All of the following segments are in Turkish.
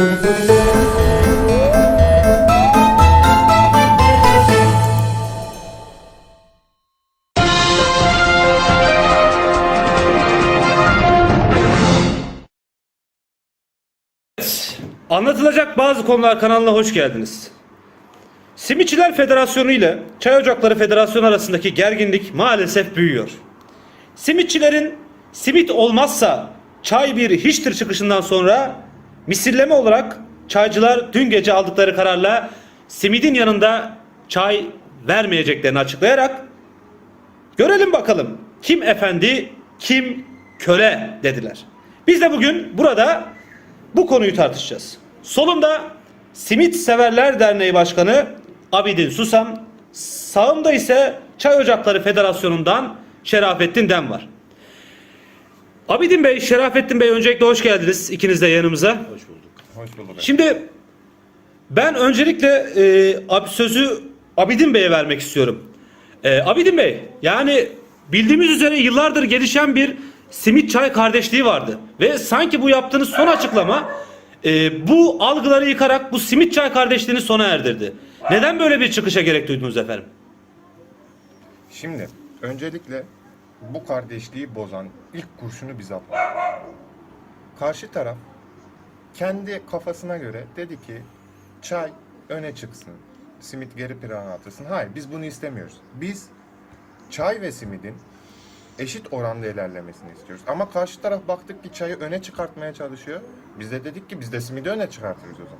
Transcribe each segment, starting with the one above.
Anlatılacak bazı konular kanalına hoş geldiniz. Simitçiler Federasyonu ile Çay Ocakları Federasyonu arasındaki gerginlik maalesef büyüyor. Simitçilerin simit olmazsa çay bir hiçtir çıkışından sonra misilleme olarak çaycılar dün gece aldıkları kararla simidin yanında çay vermeyeceklerini açıklayarak görelim bakalım kim efendi kim köle dediler. Biz de bugün burada bu konuyu tartışacağız. Solumda Simit Severler Derneği Başkanı Abidin Susam, sağımda ise Çay Ocakları Federasyonu'ndan Şerafettin Dem var. Abidin Bey, Şerafettin Bey öncelikle hoş geldiniz ikiniz de yanımıza. Hoş bulduk. Hoş bulduk. Şimdi ben öncelikle e, ab- sözü Abidin Bey'e vermek istiyorum. E, Abidin Bey, yani bildiğimiz üzere yıllardır gelişen bir simit çay kardeşliği vardı. Ve sanki bu yaptığınız son açıklama e, bu algıları yıkarak bu simit çay kardeşliğini sona erdirdi. Neden böyle bir çıkışa gerek duydunuz efendim? Şimdi öncelikle bu kardeşliği bozan ilk kurşunu biz attık. Karşı taraf kendi kafasına göre dedi ki çay öne çıksın, simit geri plana atılsın. Hayır biz bunu istemiyoruz. Biz çay ve simidin eşit oranda ilerlemesini istiyoruz. Ama karşı taraf baktık ki çayı öne çıkartmaya çalışıyor. Biz de dedik ki biz de simidi öne çıkartırız o zaman.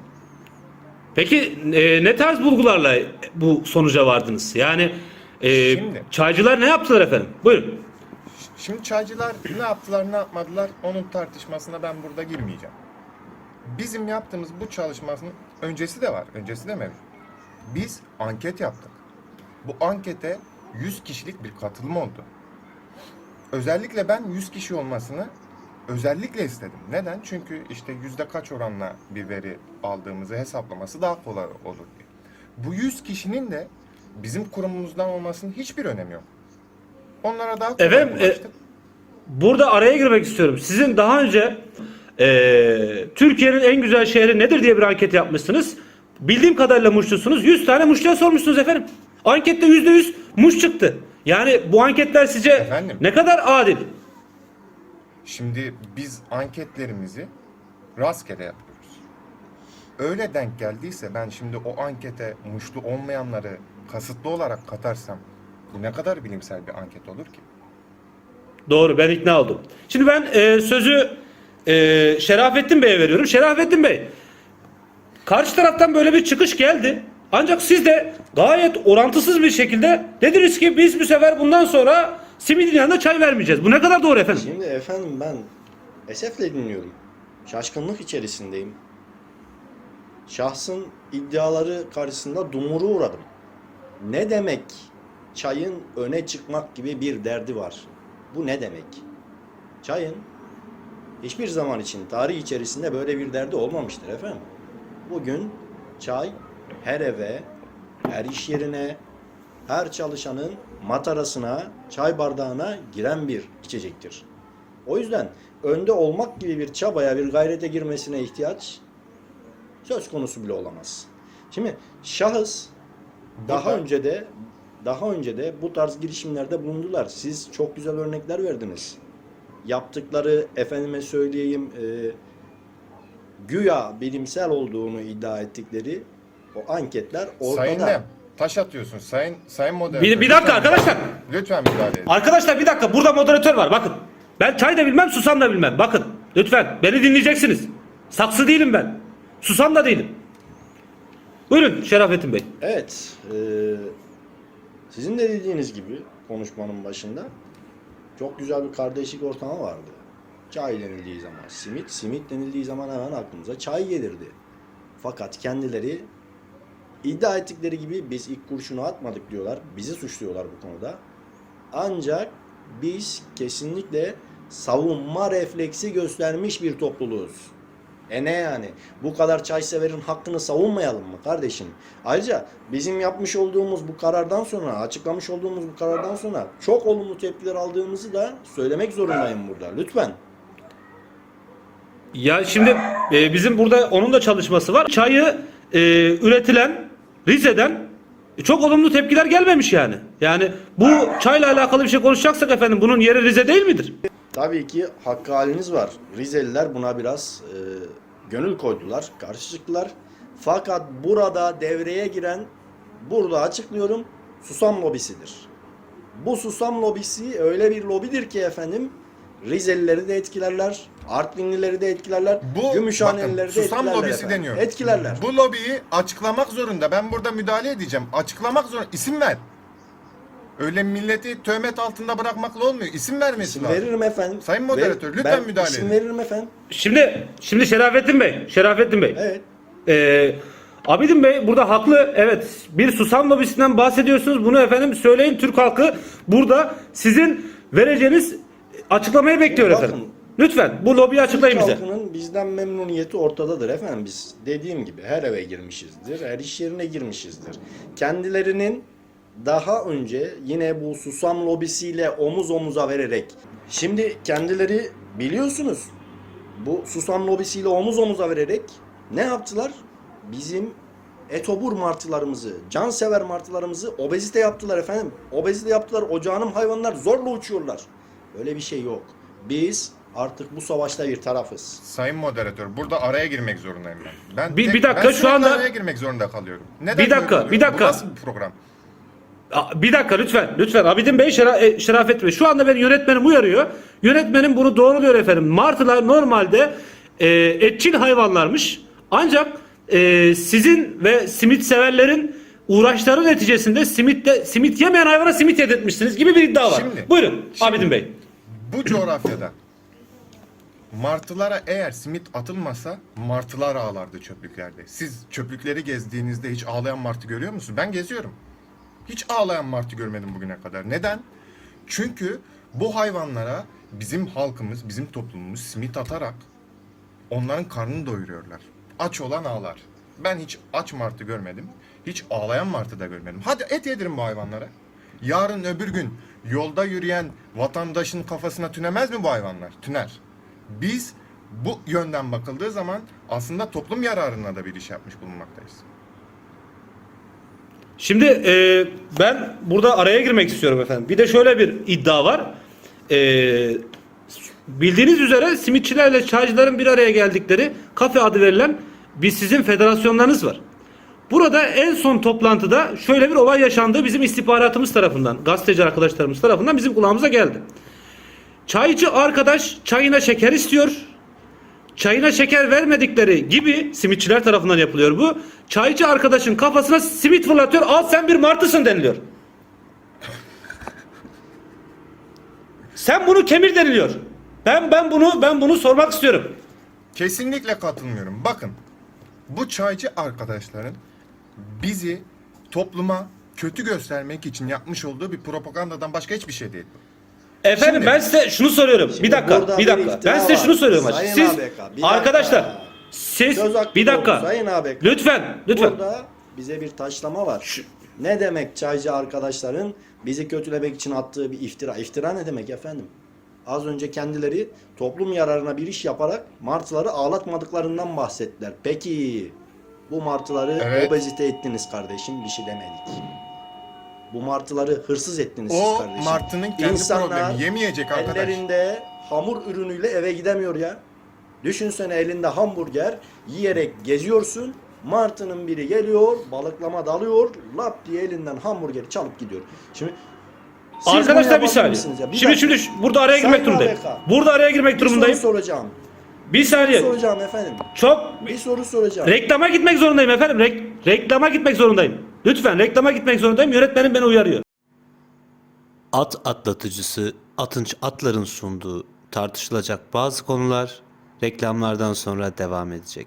Peki e, ne tarz bulgularla bu sonuca vardınız? Yani e, Şimdi. çaycılar ne yaptılar efendim? Buyurun. Şimdi çaycılar ne yaptılar ne yapmadılar onun tartışmasına ben burada girmeyeceğim. Bizim yaptığımız bu çalışmanın öncesi de var. Öncesi de mevcut. Biz anket yaptık. Bu ankete 100 kişilik bir katılım oldu. Özellikle ben 100 kişi olmasını özellikle istedim. Neden? Çünkü işte yüzde kaç oranla bir veri aldığımızı hesaplaması daha kolay olur diye. Bu 100 kişinin de bizim kurumumuzdan olmasının hiçbir önemi yok. Onlara daha Efendim, e. Burada araya girmek istiyorum. Sizin daha önce eee, Türkiye'nin en güzel şehri nedir diye bir anket yapmışsınız. Bildiğim kadarıyla Muşlusunuz. 100 tane Muşlu'ya sormuşsunuz efendim. Ankette %100 Muş çıktı. Yani bu anketler sizce Efendim? ne kadar adil? Şimdi biz anketlerimizi rastgele yapıyoruz. Öyle denk geldiyse ben şimdi o ankete muşlu olmayanları kasıtlı olarak katarsam bu ne kadar bilimsel bir anket olur ki? Doğru ben ikna oldum. Şimdi ben eee, sözü eee, Şerafettin Bey'e veriyorum. Şerafettin Bey karşı taraftan böyle bir çıkış geldi. Ancak siz de gayet orantısız bir şekilde dediniz ki biz bu sefer bundan sonra simidin yanında çay vermeyeceğiz. Bu ne kadar doğru efendim? Şimdi efendim ben esefle dinliyorum. Şaşkınlık içerisindeyim. Şahsın iddiaları karşısında dumuru uğradım. Ne demek çayın öne çıkmak gibi bir derdi var? Bu ne demek? Çayın hiçbir zaman için tarih içerisinde böyle bir derdi olmamıştır efendim. Bugün çay her eve, her iş yerine, her çalışanın matarasına, çay bardağına giren bir içecektir. O yüzden önde olmak gibi bir çabaya, bir gayrete girmesine ihtiyaç söz konusu bile olamaz. Şimdi şahıs daha Burada- önce de daha önce de bu tarz girişimlerde bulundular. Siz çok güzel örnekler verdiniz. Yaptıkları efendime söyleyeyim e, güya bilimsel olduğunu iddia ettikleri o anketler ortada. Sayın Dem, taş atıyorsun. Sayın Sayın moderatör. Bir, bir dakika lütfen- arkadaşlar. Lütfen müdahale edin. Arkadaşlar bir dakika burada moderatör var bakın. Ben çay da bilmem susam da bilmem. Bakın lütfen beni dinleyeceksiniz. Saksı değilim ben. Susam da değilim. Buyurun Şerafettin Bey. Evet. e, sizin de dediğiniz gibi konuşmanın başında çok güzel bir kardeşlik ortamı vardı. Çay denildiği zaman simit, simit denildiği zaman hemen aklımıza çay gelirdi. Fakat kendileri iddia ettikleri gibi biz ilk kurşunu atmadık diyorlar. Bizi suçluyorlar bu konuda. Ancak biz kesinlikle savunma refleksi göstermiş bir topluluğuz. E ne yani? Bu kadar çay severin hakkını savunmayalım mı kardeşim? Ayrıca bizim yapmış olduğumuz bu karardan sonra, açıklamış olduğumuz bu karardan sonra çok olumlu tepkiler aldığımızı da söylemek zorundayım burada. Lütfen. Ya şimdi e, bizim burada onun da çalışması var. Çayı e, üretilen Rize'den çok olumlu tepkiler gelmemiş yani. Yani bu çayla alakalı bir şey konuşacaksak efendim bunun yeri Rize değil midir? Tabii ki hakkı haliniz var. Rizeliler buna biraz e, gönül koydular, karşı çıktılar. Fakat burada devreye giren, burada açıklıyorum, susam lobisidir. Bu susam lobisi öyle bir lobidir ki efendim, Rizelileri de etkilerler, Artvinlileri de etkilerler, Bu Gümüşhanelileri bakın, de susam etkilerler lobisi efendim. deniyor. Etkilerler. Bu lobiyi açıklamak zorunda. Ben burada müdahale edeceğim. Açıklamak zorunda. İsim ver. Öyle milleti töhmet altında bırakmakla olmuyor. İsim vermesi İsim lazım. veririm efendim. Sayın moderatör, Ve- lütfen ben müdahale isim edin. veririm efendim. Şimdi şimdi Şerafettin Bey, Şerafettin Bey. Evet. Ee, Abidin Bey burada haklı. Evet bir susam lobisinden bahsediyorsunuz. Bunu efendim söyleyin Türk halkı burada sizin vereceğiniz açıklamayı bekliyor Bakın, efendim. Lütfen bu lobiyi açıklayın Türk bize. halkının bizden memnuniyeti ortadadır efendim. Biz dediğim gibi her eve girmişizdir, her iş yerine girmişizdir. Kendilerinin daha önce yine bu susam lobisiyle omuz omuza vererek şimdi kendileri biliyorsunuz bu susam lobisiyle omuz omuza vererek ne yaptılar? Bizim etobur martılarımızı, cansever martılarımızı obezite yaptılar efendim. Obezite yaptılar. O canım hayvanlar zorla uçuyorlar. Öyle bir şey yok. Biz artık bu savaşta bir tarafız. Sayın moderatör, burada araya girmek zorundayım ben. Ben Bir- tek- bir dakika, ben şu sürekli anda- araya girmek zorunda kalıyorum. Neden Bir dakika, böyle oluyor? bir dakika. Bu nasıl bir program? Bir dakika lütfen. Lütfen. Abidin Bey, Şera, e, Şerafettin Bey. Şu anda beni yönetmenim uyarıyor. Yönetmenim bunu doğruluyor efendim. Martılar normalde e, etçil hayvanlarmış. Ancak e, sizin ve simit severlerin uğraşları neticesinde simitte simit yemeyen hayvana simit yedirtmişsiniz gibi bir iddia var. Şimdi- Buyurun şimdi- Abidin Bey. Bu coğrafyada martılara eğer simit atılmasa martılar ağlardı çöplüklerde. Siz çöplükleri gezdiğinizde hiç ağlayan martı görüyor musunuz? Ben geziyorum. Hiç ağlayan martı görmedim bugüne kadar. Neden? Çünkü bu hayvanlara bizim halkımız, bizim toplumumuz simit atarak onların karnını doyuruyorlar. Aç olan ağlar. Ben hiç aç martı görmedim. Hiç ağlayan martı da görmedim. Hadi et yedirin bu hayvanlara. Yarın öbür gün yolda yürüyen vatandaşın kafasına tünemez mi bu hayvanlar? Tüner. Biz bu yönden bakıldığı zaman aslında toplum yararına da bir iş yapmış bulunmaktayız. Şimdi e, ben burada araya girmek istiyorum efendim. Bir de şöyle bir iddia var. E, bildiğiniz üzere simitçilerle çaycıların bir araya geldikleri kafe adı verilen bir sizin federasyonlarınız var. Burada en son toplantıda şöyle bir olay yaşandı bizim istihbaratımız tarafından, gazeteci arkadaşlarımız tarafından bizim kulağımıza geldi. Çaycı arkadaş çayına şeker istiyor. Çayına şeker vermedikleri gibi simitçiler tarafından yapılıyor bu. Çaycı arkadaşın kafasına simit fırlatıyor. Al sen bir martısın deniliyor. Sen bunu kemir deniliyor. Ben ben bunu ben bunu sormak istiyorum. Kesinlikle katılmıyorum. Bakın bu çaycı arkadaşların bizi topluma kötü göstermek için yapmış olduğu bir propagandadan başka hiçbir şey değil. Efendim Şimdi- ben size şunu soruyorum. Şimdi bir dakika, burada bir dakika. iftira Ben size var. şunu soruyorum. Sayın Siz ABK, bir dakika. arkadaşlar siz Söz hakkı bir dakika. doğdu, Sayın ABK. Lütfen, lütfen. Burada bize bir taşlama var. Ne demek çaycı arkadaşların bizi kötülemek için attığı bir iftira? İftira ne demek efendim? Az önce kendileri toplum yararına bir iş yaparak martıları ağlatmadıklarından bahsettiler. Peki bu martıları Evet. obezite ettiniz kardeşim bir şey demedik. Bu martıları hırsız ettiniz siz O kardeşim. martının kendi İnsanlar problemi. Yemeyecek arkadaş. Ellerinde hamur ürünüyle eve gidemiyor ya. Düşünsene elinde hamburger yiyerek geziyorsun. Martının biri geliyor, balıklama dalıyor, lap diye elinden hamburgeri çalıp gidiyor. Şimdi siz Arkadaşlar bir saniye. Bir Şimdi dakika. şimdi burada araya girmek durumundayım. Burada araya girmek bir soru durumundayım. soracağım. Bir Bir saniye. soracağım efendim. Çok Bir soru soracağım. reklama gitmek zorundayım efendim. Rek- reklama gitmek zorundayım. Lütfen reklama gitmek zorundayım. Yönetmenim beni uyarıyor. At atlatıcısı Atınç Atlar'ın sunduğu tartışılacak bazı konular reklamlardan sonra devam edecek.